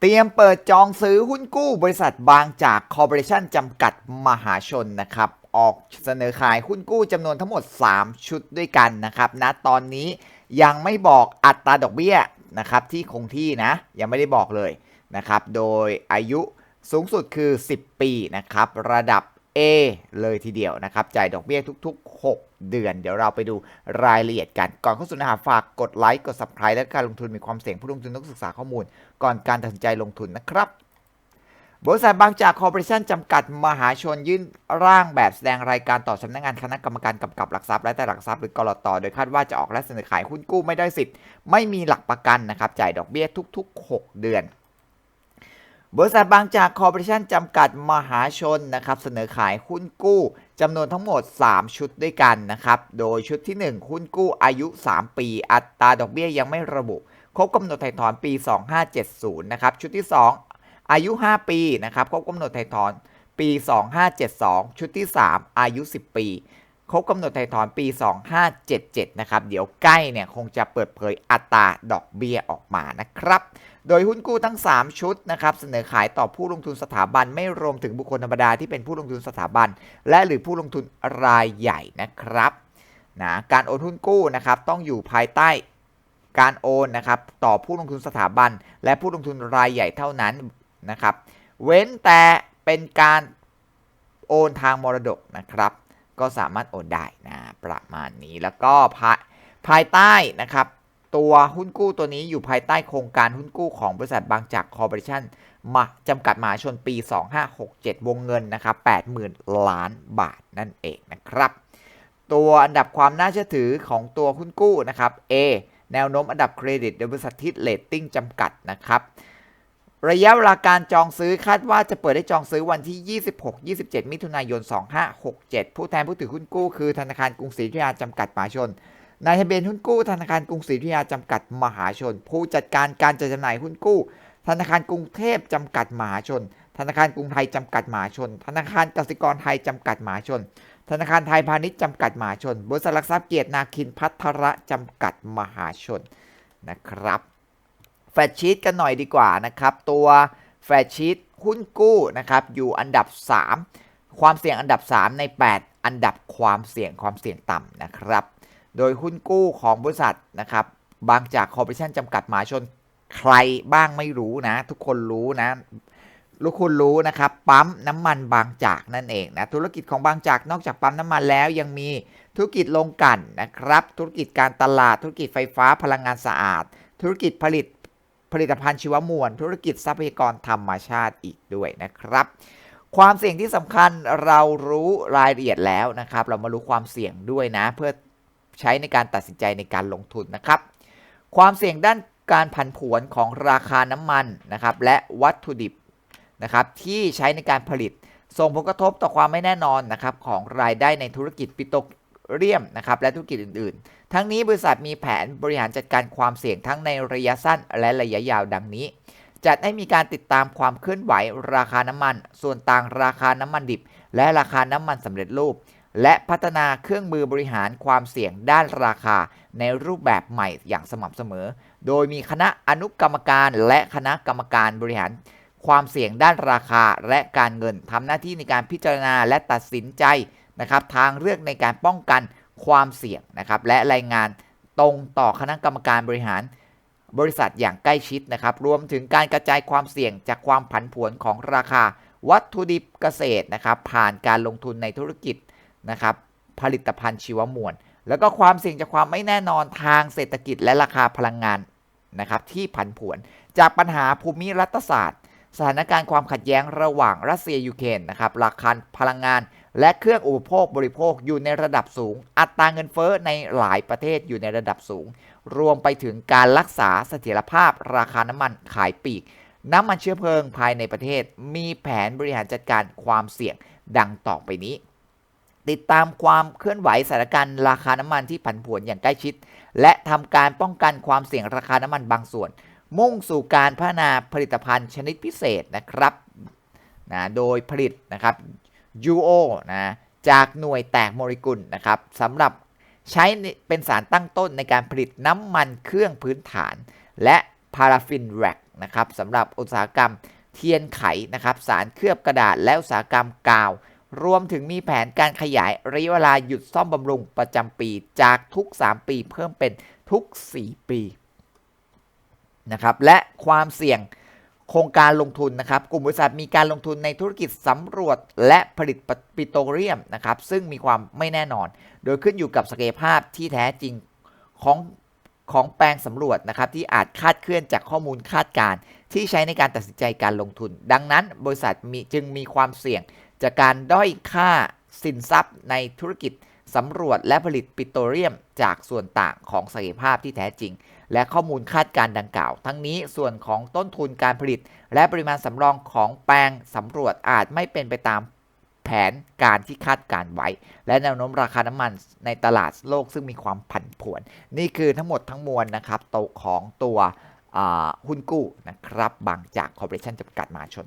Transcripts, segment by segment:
เตรียมเปิดจองซื้อหุ้นกู้บริษัทบางจากคอร์ปอเรชั่นจำกัดมหาชนนะครับ ออกเสนอขายหุ้นกู้จำนวนทั้งหมด 3 ชุดด้วยกันนะครับณนะตอนนี้ยังไม่บอกอัตราดอกเบี้ยนะครับที่คงที่นะ ยังไม่ได้บอกเลยนะครับ โดยอายุสูงสุดคือ 10 ปีนะครับ ระดับ A เลยทีเดียวนะครับ จ่ายดอกเบี้ยทุก ๆ 6 เดือน เดี๋ยวเราไปดูรายละเอียดกัน ก่อนเข้าสู่เนื้อหาฝากกดไลค์ กด subscribe และการลงทุนมีความเสี่ยงผู้ลงทุนต้องศึกษาข้อมูล ก่อนการตัดสินใจลงทุนนะครับบริษัทบางจากคอร์ปอเรชั่นจำกัดมหาชนยื่นร่างแบบแสดงรายการต่อสำนักงงานคณะกรรมการกำกับหลักทรัพย์และแต่หลักทรัพย์หรือกรตโดยคาดว่าจะออกและเสนอขายหุ้นกู้ไม่ได้สิทธิ์ไม่มีหลักประกันนะครับจ่ายดอกเบี้ยทุก ๆ 6 เดือน บริษัทบางจากคอร์ปอเรชั่นจำกัดมหาชนนะครับเสนอขายหุ้นกู้จำนวนทั้งหมด 3 ชุดด้วยกันนะครับโดยชุดที่ 1 หุ้นกู้อายุ 3 ปี อัตราดอกเบี้ยยังไม่ระบุ ครบกำหนดถ่ายถอนปี 2570นะครับชุดที่ 2 อายุ 5 ปีนะครับครบกำหนดถ่ายถอนปี 2572 ชุดที่ 3 อายุ 10 ปี ครบกำหนดไถ่ถอนปี 2577 นะครับ เดี๋ยวใกล้เนี่ยคงจะเปิดเผยอัตราดอกเบี้ยออกมานะครับ โดยหุ้นกู้ทั้ง 3 ชุดนะครับ เสนอขายต่อผู้ลงทุนสถาบันไม่รวมถึงบุคคลธรรมดาที่เป็นผู้ลงทุนสถาบัน และหรือผู้ลงทุนรายใหญ่นะครับนะการโอนหุ้นกู้นะครับต้องอยู่ภายใต้การโอนนะครับต่อผู้ลงทุนสถาบัน และผู้ลงทุนรายใหญ่เท่านั้นนะครับ เว้นแต่เป็นการโอนทางมรดกนะครับ ก็สามารถโอนได้นะประมาณนี้แล้วก็ภายภายใต้นะครับตัวหุ้นกู้ตัวนี้อยู่ภายใต้โครงการหุ้นกู้ของบริษัทบางจากคอร์ปอเรชั่นมาจำกัดมหาชนปี 2567 วงเงินนะครับ80,000 ล้านบาทนั่นเองนะครับ ตัวอันดับความน่าเชื่อถือของตัวหุ้นกู้นะครับ A แนวโน้มอันดับเครดิตโดยบริษัททิศเลตติ้งจำกัดนะครับ ระยะเวลาการจองซื้อคาดว่าจะเปิดได้จองซื้อวันที่ 26-27 มิถุนายน 2567 ผู้แทนผู้ถือหุ้นกู้คือธนาคารกรุงศรีอยุธยาจำกัดมหาชน นายทะเบียนหุ้นกู้ธนาคารกรุงศรีอยุธยาจำกัดมหาชน ผู้จัดการการจัดจำหน่ายหุ้นกู้ ธนาคารกรุงเทพจำกัดมหาชน ธนาคารกรุงไทยจำกัดมหาชน ธนาคารกสิกรไทยจำกัดมหาชน ธนาคารไทยพาณิชย์จำกัดมหาชน บริษัทหลักทรัพย์เกียรตินาคินพัทระจำกัดมหาชนนะครับ แฟชชีตกันหน่อยดีกว่านะครับ ตัวแฟชชีตหุ้นกู้นะครับอยู่อันดับ 3 ความเสี่ยงอันดับ 3 ใน 8 อันดับความเสี่ยงความเสี่ยงต่ำนะครับ โดยหุ้นกู้ของบริษัทนะครับบางจากคอร์ปอเรชั่นจำกัดมหาชนใครบ้างไม่รู้นะ ทุกคนรู้นะลูกคุณรู้นะครับ ปั๊มน้ำมันบางจากนั่นเองนะธุรกิจของบางจากนอกจากปั๊มน้ำมันแล้วยังมีธุรกิจโรงกลั่นนะครับ ธุรกิจการตลาดธุรกิจไฟฟ้าพลังงานสะอาด ธุรกิจผลิต ผลิตภัณฑ์ชีวมวล ธุรกิจทรัพยากรธรรมชาติอีกด้วยนะครับ ความเสี่ยงที่สำคัญเรารู้รายละเอียดแล้วนะครับ เรามารู้ความเสี่ยงด้วยนะ เพื่อใช้ในการตัดสินใจในการลงทุนนะครับ ความเสี่ยงด้านการผันผวนของราคาน้ำมันนะครับ และวัตถุดิบนะครับ ที่ใช้ในการผลิตส่งผลกระทบต่อความไม่แน่นอนนะครับของรายได้ในธุรกิจปิโตร เลียมนะครับและธุรกิจอื่นๆ ทั้งนี้บริษัทมีแผนบริหารจัดการความเสี่ยงทั้งในระยะสั้นและระยะยาวดังนี้ จัดให้มีการติดตามความเคลื่อนไหวราคาน้ำมัน ส่วนต่างราคาน้ำมันดิบ และราคาน้ำมันสำเร็จรูป และพัฒนาเครื่องมือบริหารความเสี่ยงด้านราคาในรูปแบบใหม่อย่างสม่ำเสมอ โดยมีคณะอนุกรรมการและคณะกรรมการบริหารความเสี่ยงด้านราคาและการเงินทำหน้าที่ในการพิจารณาและตัดสินใจ นะครับทางเลือกในการป้องกันความเสี่ยงนะครับและรายงานตรงต่อคณะกรรมการบริหารบริษัทอย่างใกล้ชิดนะครับ รวมถึงการกระจายความเสี่ยงจากความผันผวนของราคาวัตถุดิบเกษตรนะครับ ผ่านการลงทุนในธุรกิจนะครับ ผลิตภัณฑ์ชีวมวล แล้วก็ความเสี่ยงจากความไม่แน่นอนทางเศรษฐกิจและราคาพลังงานนะครับ ที่ผันผวน จากปัญหาภูมิรัฐศาสตร์ สถานการณ์ความขัดแย้งระหว่างรัสเซียยูเครนนะครับราคาพลังงาน และเครื่องอุปโภคบริโภคอยู่ในระดับสูง อัตราเงินเฟ้อในหลายประเทศอยู่ในระดับสูง รวมไปถึงการรักษาเสถียรภาพ ราคาน้ำมันขายปีก น้ำมันเชื้อเพลิงภายในประเทศ มีแผนบริหารจัดการความเสี่ยงดังต่อไปนี้ ติดตามความเคลื่อนไหวสถานการณ์ราคาน้ำมันที่ผันผวนอย่างใกล้ชิด และทำการป้องกันความเสี่ยงราคาน้ำมันบางส่วน มุ่งสู่การพัฒนาผลิตภัณฑ์ชนิดพิเศษนะครับนะโดยผลิตนะครับ UO นะจากหน่วยแตกโมเลกุลนะครับสำหรับใช้เป็นสารตั้งต้นในการผลิตน้ำมันเครื่องพื้นฐาน และพาราฟินแร็กนะครับสำหรับอุตสาหกรรมเทียนไขนะครับสารเคลือบกระดาษและอุตสาหกรรมกาว รวมถึงมีแผนการขยายระยะเวลาหยุดซ่อมบำรุงประจำปีจากทุก 3 ปีเพิ่มเป็นทุก 4 ปี นะครับและความเสี่ยงโครงการลงทุนนะครับ กลุ่มบริษัทมีการลงทุนในธุรกิจสำรวจและผลิตปิโตรเลียมนะครับซึ่งมีความไม่แน่นอน โดยขึ้นอยู่กับศักยภาพที่แท้จริงของของแปลงสำรวจนะครับที่อาจคาดเคลื่อนจากข้อมูลคาดการณ์ที่ใช้ในการตัดสินใจการลงทุน ดังนั้นบริษัทมีจึงมีความเสี่ยงจากการด้อยค่าสินทรัพย์ในธุรกิจ สำรวจและผลิตปิโตรเลียมจากส่วนต่างของศักยภาพที่แท้จริง และข้อมูลคาดการณ์ดังกล่าว ทั้งนี้ส่วนของต้นทุนการผลิต และปริมาณสำรองของแปลงสำรวจอาจไม่เป็นไปตามแผนการที่คาดการไว้ และแนวโน้มราคาน้ำมันในตลาดโลกซึ่งมีความผันผวน นี่คือทั้งหมดทั้งมวลนะครับโตของตัวหุ้นกู้นะครับบางจากคอร์ปอเรชั่นจำกัดมหาชน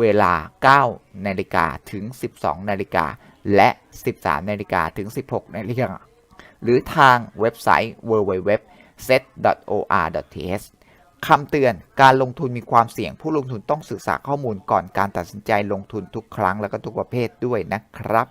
เวลา 9 นาฬิกาถึง 12 นาฬิกา และ 13 นาฬิกาถึง 16 นาฬิกา หรือทางเว็บไซต์ www.set.or.th คำเตือนการลงทุนมีความเสี่ยงผู้ลงทุนต้องศึกษาข้อมูลก่อนการตัดสินใจลงทุนทุกครั้งและก็ทุกประเภทด้วยนะครับ